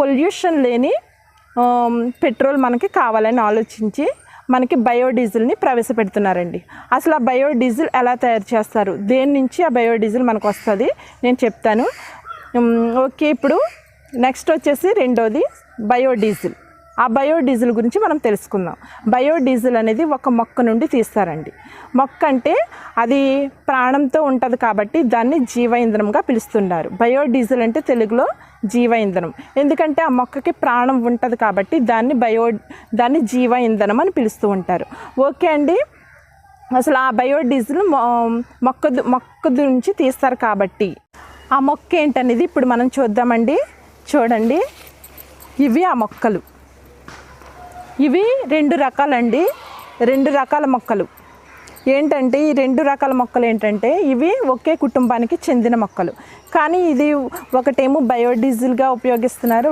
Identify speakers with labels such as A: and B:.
A: Pollution లేని petrol మనకి కావాలని ఆలోచించి మనకి బయోడీజిల్ని ప్రవేశపెడుతున్నారండి. అసలు ఆ బయోడీజిల్ ఎలా తయారు చేస్తారు? దేని నుంచి ఆ బయోడీజిల్ మనకు వస్తుంది? నేను చెప్తాను. ఓకే ఇప్పుడు నెక్స్ట్ వచ్చేసి రెండోది బయోడీజిల్. ఆ బయోడీజిల్ గురించి మనం తెలుసుకుందాం. బయోడీజిల్ అనేది ఒక మొక్క నుండి తీస్తారండి. మొక్క అంటే అది ప్రాణంతో ఉంటుంది కాబట్టి దాన్ని జీవ ఇంధనంగా పిలుస్తున్నారు బయోడీజిల్ అంటే తెలుగులో జీవ ఇంధనం ఎందుకంటే ఆ మొక్కకి ప్రాణం ఉంటుంది కాబట్టి దాన్ని బయో దాన్ని జీవ ఇంధనం అని పిలుస్తూ ఉంటారు. ఓకే అండి? అసలు ఆ బయోడీజిల్ మొ- మొక్క మొక్క నుంచి తీస్తారు కాబట్టి ఆ మొక్క ఏంటనేది ఇప్పుడు మనం చూద్దామండి. చూడండి. ఇవి ఆ మొక్కలు. ఇవి రెండు రకాలండి. రెండు రకాల మొక్కలు. ఏంటంటే ఈ రెండు రకాల మొక్కలు ఏంటంటే ఇవి ఒకే కుటుంబానికి చెందిన మొక్కలు. కానీ ఇది ఒకటేమో బయోడీజిల్గా ఉపయోగిస్తున్నారు